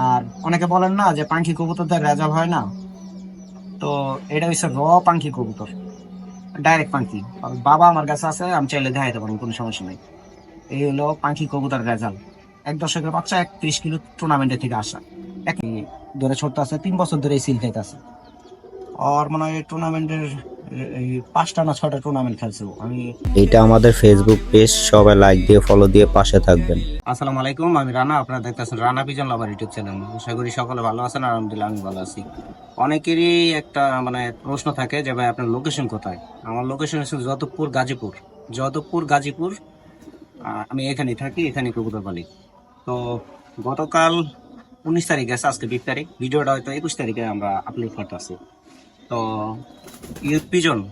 আর অনেকে বলেন না যে পাখি কবুতরদের রেজাল্ট হয় না। তো এটা হচ্ছে র পাখি কবুতর ডাইরেক্ট পাখি বাবা আমার কাছে আছে, আমি চাইলে দেখাইতে পারব, কোনো সমস্যা নেই। এই হলো পাখি কবুতর রেজাল্ট। এক দশকের বাচ্চা এক ত্রিশ কিলো টুর্নামেন্টের থেকে আসা। এক ধরে ছোট্ট আছে, তিন বছর ধরে এই সিল খাইতে আছে আর মনে হয় টুর্নামেন্টের পাঁচটা না ছটা টুর্নামেন্ট খেলছে। আমি এটা আমাদের ফেসবুক পেজ সবাই লাইক দিয়ে ফলো দিয়ে পাশে থাকবেন। আসসালামু আলাইকুম আমি রানা আপনারা দেখতেছেন রানা পিজন ইউটিউব চ্যানেল আশা করি সকলে ভালো আছেন আলহামদুলিল্লাহ আমি ভালো আছি। অনেকেরই একটা মানে প্রশ্ন থাকে যে ভাই আপনার লোকেশন কোথায়? আমার লোকেশন হচ্ছে যদবপুর গাজীপুর। যদবপুর গাজীপুর আমি এখানেই থাকি এখানে কবুতর পালি। তো গতকাল উনিশ তারিখ গেছে আজকে বিশ তারিখ। ভিডিওটা হয়তো একুশ তারিখে আমরা আপলোড করতেছি। তো ইউথ পিজন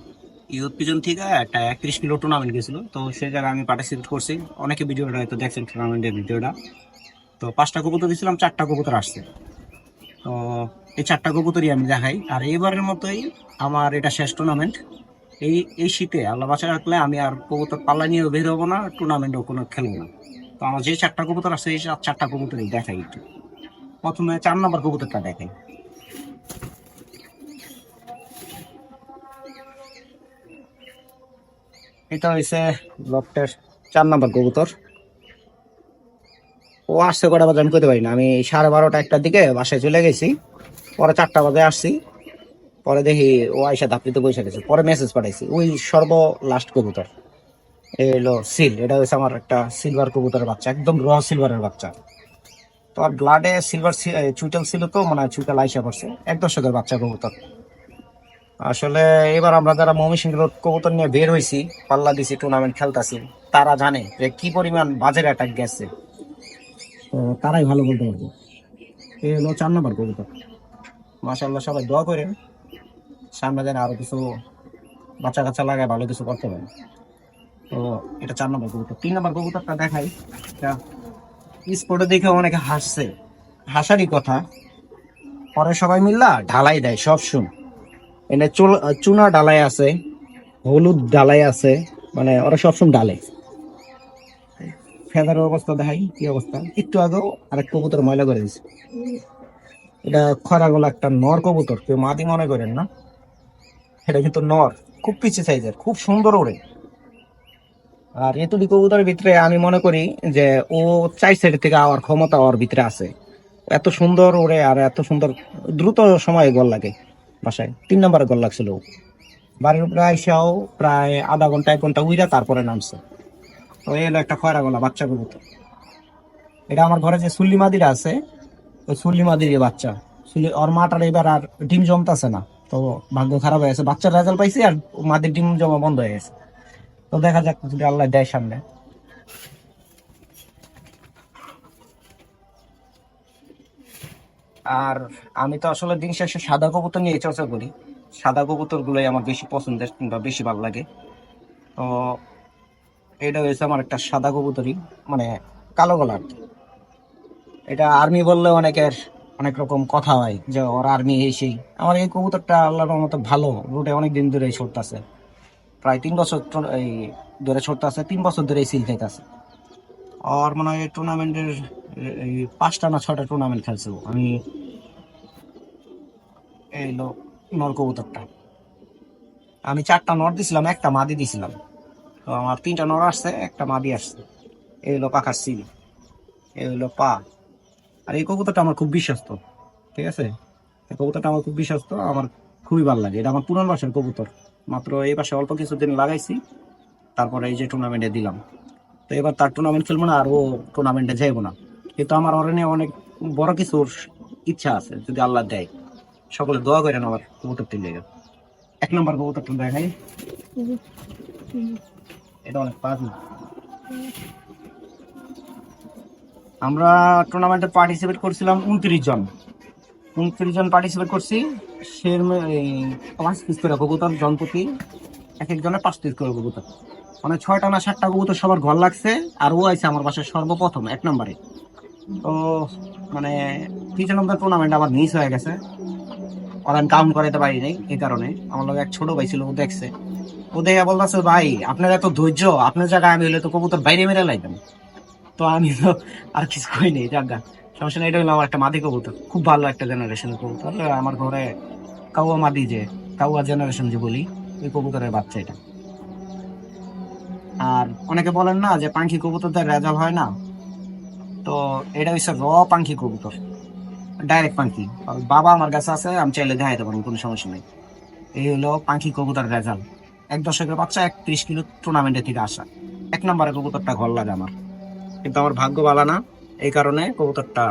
ইউথ পিজন থেকে একটা একত্রিশ কিলো টুর্নামেন্ট গেছিল। তো সেই জায়গায় আমি পার্টিসিপেট করছি। অনেকে ভিডিওটা হয়তো দেখছেন টুর্নামেন্টের ভিডিওটা তো পাঁচটা কবুতর দিয়েছিলাম চারটা কবুতর আসছে। তো এই চারটা কবুতরই আমি দেখাই। আর এইবারের মতোই আমার এটা শেষ টুর্নামেন্ট এই এই শীতে আল্লাহ বাঁচা রাখলে আমি আর কবুতর পাল্লা নিয়েও বের হব না টুর্নামেন্টও কোনো খেলব না। তো আমার যে চারটা কবুতর আছে, এই চার- চারটা কবুতরই দেখাই একটু। প্রথমে চার নম্বর কবুতরটা দেখাই। এটা হয়েছে লফটের চার নাম্বার কবুতর। ও আসছে কটা বাজে আমি করতে পারি না। আমি সাড়ে বারোটা একটার দিকে বাসায় চলে গেছি। পরে চারটা বাজে আসছি। পরে দেখি ও আইসা ধাপড়িতে বসে গেছে। পরে মেসেজ পাঠাইছি, ওই সর্ব লাস্ট কবুতর এই হলো সিল এটা হচ্ছে আমার একটা সিলভার কবুতরের বাচ্চা, একদম র সিলভারের বাচ্চা। তো আর ব্লাডে সিলভার চুইটাল ছিল তো মানে চুইটাল আইসা পড়ছে। এক দশকের বাচ্চা কবুতর। আসলে এবার আমরা যারা ময়মনসিংহ রোড কবুতর নিয়ে বের হয়েছি পাল্লা দিছি টুর্নামেন্ট খেলতেছি তারা জানে যে কি পরিমাণ বাজের অ্যাটাক গেছে। তো তারাই ভালো বলতে পারবে। এই হলো চার নম্বর কবুতর। মাসাল্লাহ সবাই দোয়া করেন সামনে যেন আরও কিছু বাচ্চা কাচ্চা লাগায় ভালো কিছু করতে পারে। তো এটা চার নম্বর কবুতর। তিন নম্বর কবুতরটা দেখাই এটা স্পোর্টে দেখে অনেকে হাসছে। হাসারই কথা পরে সবাই মিল্লা ঢালাই দেয় সব শুন। এনে চুনা ডালাই আছে, হলুদ ডালাই আছে মানে ওরা সবসময় ডালে। ফেদারের অবস্থা দেখাই, কি অবস্থা? একটু আগেও আরেক কবুতর ময়লা করে দিছে। এটা খরা গলা একটা নর কবুতর, কেউ মাদি মনে করেন না। এটা কিন্তু নর, খুব পিছিয়ে সাইজের, খুব সুন্দর ওড়ে আর এতুলি কবুতরের ভিতরে আমি মনে করি যে ও চাই সাইড থেকে আওয়ার ক্ষমতা ওর ভিতরে আছে। এত সুন্দর ওড়ে আর এত সুন্দর, দ্রুত সময়ে গল লাগে। বাসায়। তিন নম্বরে গোল লাগছিল। বাড়ির উপরে আইসাও প্রায় আধা ঘণ্টা, এক ঘণ্টা উইরা তারপরে নামছে। তো এই হলো একটা খয়রা গলা বাচ্চা তো এটা আমার ঘরে যে সুল্লি মাদিরা আছে, ওই সুল্লি মাদির বাচ্চা। সুল্লি, ওর মাটার এবার আর ডিম জমতাছে না। তো ভাগ্য খারাপ হয়ে গেছে। বাচ্চার রেজাল্ট পাইছে আর মাদির ডিম জমা বন্ধ হয়ে গেছে। তো দেখা যাক যদি আল্লাহ দেয় সামনে। আর আমি তো আসলে দিন শেষে সাদা কবুতর নিয়ে চর্চা করি। সাদা কবুতর গুলোই আমার বেশি পছন্দের কিংবা বেশি ভালো লাগে। তো এটা হয়েছে আমার একটা সাদা কবুতরই মানে কালো গলা আর কি। এটা আর্মি বললে অনেকের অনেক রকম কথা হয় যে ওর আর্মি এই সেই। আমার এই কবুতরটা আল্লাহর মতো ভালো, রুটে অনেক দিন ধরে ছড়তেছে প্রায় তিন বছর এই ধরে ছড়তেছে তিন বছর ধরে এই সিল খাইতেছে। আর মনে হয় টুর্নামেন্টের পাঁচটা না ছটা টুর্নামেন্ট খেলছে। আমি এই হলো নর কবুতরটা আমি চারটা নর দিছিলাম, একটা মাদি দিছিলাম। তো আমার তিনটা নর আসছে, একটা মাদি আসছে। এই হলো পাখার সিল। এই হলো পা। আর এই কবুতরটা আমার খুব বিশ্বস্ত, ঠিক আছে? এই কবুতরটা আমার খুব বিশ্বস্ত, আমার খুবই ভালো লাগে। এটা আমার পুরান বাসার কবুতর। মাত্র এই পাশে অল্প কিছুদিন লাগাইছি, তারপরে এই যে টুর্নামেন্টে দিলাম। তো এবার তার টুর্নামেন্ট খেলব না, আর ও টুর্নামেন্টে যাইবো না। কিন্তু আমার অরণ্যে অনেক বড় কিছুর ইচ্ছা আছে যদি আল্লাহ দেয়। সকলে দোয়া করেন আমার কবুতরটি লেগে। এক নম্বর কবুতরটা দেখাই। এটা অনেক পাঁচ আমরা টুর্নামেন্টে পার্টিসিপেট করছিলাম উনত্রিশ জন। উনত্রিশ জন পার্টিসিপেট করছি। সের পাঁচ পিস করে কবুতর জনপ্রতি এক একজনের পাঁচ পিস করে কবুতর। মানে ছয়টা না সাতটা কবুতর সবার ঘর লাগছে, আর ও আছে আমার বাসায় সর্বপ্রথম, এক নম্বরে। তো মানে তিনটা নম্বর টুর্নামেন্ট আমার মিস হয়ে গেছে। আর আমি কাউন্ট করাইতে পারি নাই, এই কারণে। আমার লোক এক ছোট ভাই ছিল, ও দেখছে। ও দেখে বলতেছে, ভাই, আপনার এত ধৈর্য, আপনার জায়গায় আমি হলে তো কবুতর বাইরে মেরে লাইতাম। তো আমি তো আর কিছু কই নেই জায়গা সমস্যা নেই, এটা হলো আমার একটা মাদি কবুতর। খুব ভালো একটা জেনারেশনের কবুতর। আমার ঘরে কাউয়া মাদি যে, কাউয়া জেনারেশন যে বলি, ওই কবুতরের বাচ্চা এটা। আর অনেকে বলেন না যে পাখি কবুতরদের রেজাল্ট হয় না? তো এটা হচ্ছে র পাখি কবুতর। ডাইরেক্ট পাখি বাবা আমার কাছে আছে, আমি চাইলে দেখাইতে পারব, কোনো সমস্যা নেই। এই হলো পাখি কবুতর রেজাল্ট। এক দশকের বাচ্চা একত্রিশ কিলো টুর্নামেন্টের থেকে আসা। এক নম্বরে কবুতরটা ঘর লাগে আমার। কিন্তু আমার ভাগ্য ভালো না, এই কারণে কবুতরটা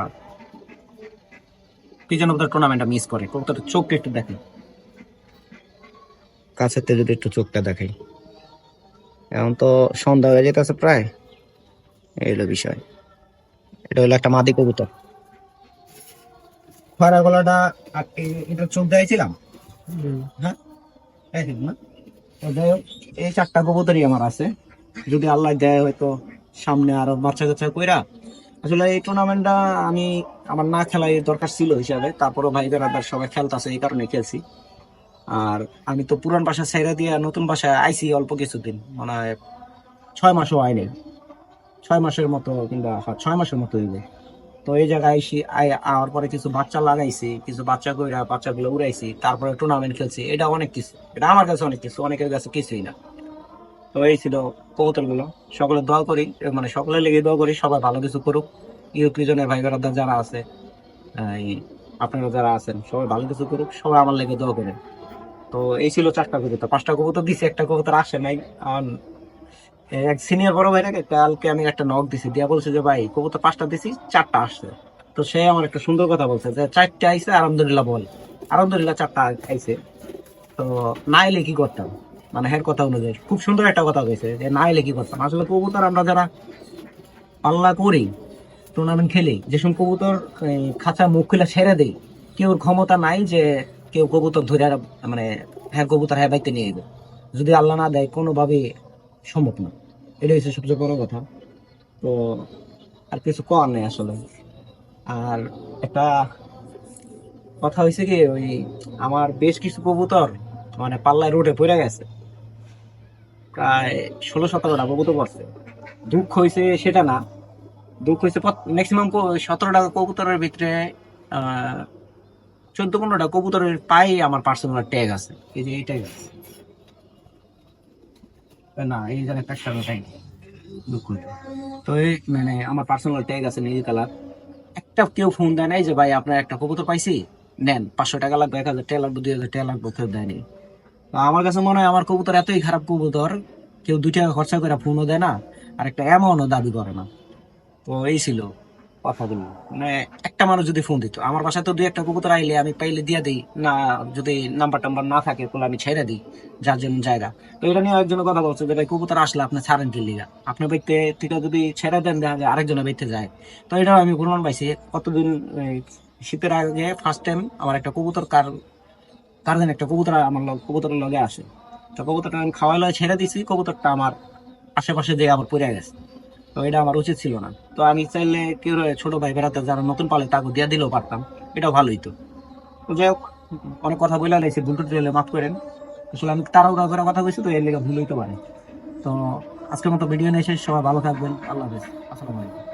কি যেন টুর্নামেন্টটা মিস করে। কবুতরটা চোখটা একটু দেখে। কাছের থেকে যদি একটু চোখটা দেখাই। এখন তো সন্ধ্যা হয়ে যেতেছে প্রায়। এই হলো বিষয়। এটা হলো একটা মাদি কবুতর। খয়রা গলাটা এটা চোখ দিয়েছিলাম? হ্যাঁ? এই না চারটা কবুতরই আমার আছে। যদি আল্লাহ দেয় হয়তো সামনে আরও বাচ্চা কাচ্চা কইরা। আসলে এই টুর্নামেন্টটা আমি আমার না খেলাই দরকার ছিল হিসাবে তারপরে ভাই বেড়াদার সবাই খেলতেছে এই কারণে খেলছি। আর আমি তো পুরান বাসা ছেড়ে দিয়ে নতুন বাসায় আইছি অল্প কিছুদিন মানে হয় ছয় মাসও হয় নাই ছয় মাসের মতো কিংবা হ্যাঁ, ছয় মাসের মতো হইবে। তো এই জায়গায় আই- আওয়ার পরে কিছু বাচ্চা লাগাইছি কিছু বাচ্চা কইরা বাচ্চাগুলো উড়াইছি তারপরে টুর্নামেন্ট খেলছি এটা অনেক কিছু। এটা আমার কাছে অনেক কিছু অনেকের কাছে কিছুই না। তো এই ছিল কবুতরগুলো সকলে দোয়া করি মানে সকলে লেগে দোয়া করি সবাই ভালো কিছু করুক। ইউক্রিজনের ভাই বেড়াদার যারা আছে আপনারা যারা আছেন সবাই ভালো কিছু করুক সবাই আমার লেগে দোয়া করেন। তো এই ছিল চারটা কবুতর পাঁচটা কবুতর দিছি একটা কবুতর আসে নাই এক সিনিয়র বড় ভাই নাকি কালকে আমি একটা নক দিছি, দিয়া বলছে যে, ভাই, কবুতর পাঁচটা দিছি, চারটা আসছে। তো সে আমার একটা সুন্দর কথা বলছে যে, চারটে আইছে, আলহামদুলিল্লাহ বল। আলহামদুলিল্লাহ চারটা আইছে। তো না এলে কি করতাম? মানে হের কথা অনুযায়ী। খুব সুন্দর একটা কথা কইছে যে, না এলে কি করতাম? আসলে কবুতর আমরা যারা পাল্লা করি টুর্নামেন্ট খেলি, যে সময় কবুতর খাঁচা মুখ খুলে ছেড়ে দেই কেউর ক্ষমতা নাই যে কেউ কবুতর ধরে মানে হ্যাঁ কবুতর হ্যাঁ বাইতে নিয়ে যাবে। যদি আল্লাহ না দেয় কোনোভাবে সম্ভব না। এটা হচ্ছে সবচেয়ে বড় কথা। তো আর কিছু করার নেই আসলে। আর একটা কথা হয়েছে কি, ওই আমার বেশ কিছু কবুতর মানে পাল্লায় রোডে পড়ে গেছে। প্রায় ষোলো সতেরোটা কবুতর পড়ছে। দুঃখ হয়েছে সেটা না। দুঃখ হয়েছে ম্যাক্সিমাম সতেরোটা কবুতরের ভিতরে চোদ্দ পনেরোটা কবুতরের পায়ে আমার পার্সোনাল ট্যাগ আছে। এই যে এই আছে। না, এই জায়গায় একটা ট্যাগ দুঃখ তো এই মানে আমার পার্সোনাল ট্যাগ আছে নীল কালার। একটা কেউ ফোন দেয় নাই যে, ভাই, আপনার একটা কবুতর পাইছি? নেন, পাঁচশো টাকা লাগবে, এক হাজার টাকা লাগবে, দুই হাজার টাকা লাগবে, কেউ দেয়নি। আমার কাছে মনে হয় আমার কবুতর এতই খারাপ কবুতর, কেউ দুই টাকা খরচা করে ফোনও দেয় না, আর একটা অ্যামাউন্টও দাবি করে না। তো এই ছিল। কথাগুলো মানে একটা মানুষ যদি ফোন দিত, আমার বাসায় তো দুই একটা কবুতর আইলে আমি পাইলে দিয়ে দিই, না যদি নাম্বার টাম্বার না থাকে তাহলে আমি ছেড়ে দিই, যার জন্য জায়গা। তো এটা নিয়ে একজনের কথা বলছে যে, ভাই, কবুতর আসলে আপনি ছাড়েন কি আপনি বাইতে থেকে যদি ছেড়ে দেন, দেখা যায় আরেকজনের বাইতে যায়। তো এটাও আমি প্রমাণ পাইছি। কতদিন শীতের আগে ফার্স্ট টাইম আমার একটা কবুতর কার কার যেন একটা কবুতর আমার কবুতরের লগে আসে। তো কবুতরটা আমি খাওয়াই ছেড়ে দিছি, কবুতরটা আমার আশেপাশে দিয়ে আবার পড়ে গেছে। তো এটা আমার উচিত ছিল না। তো আমি চাইলে কেউ ছোট ভাই বেড়াতে যারা নতুন পালে তাকে দিয়ে দিলেও পারতাম। এটাও ভালোই তো। যাই হোক, অনেক কথা বলে লাইছি, ভুল টুটি হলে মাফ করেন। আসলে আমি তারাও করে কথা বলছি তো, এর লেগে ভুল হইতে পারে। তো আজকের মতো ভিডিও নিয়ে শেষ। সবাই ভালো থাকবেন। আল্লাহ হাফেজ। আসসালামু আলাইকুম।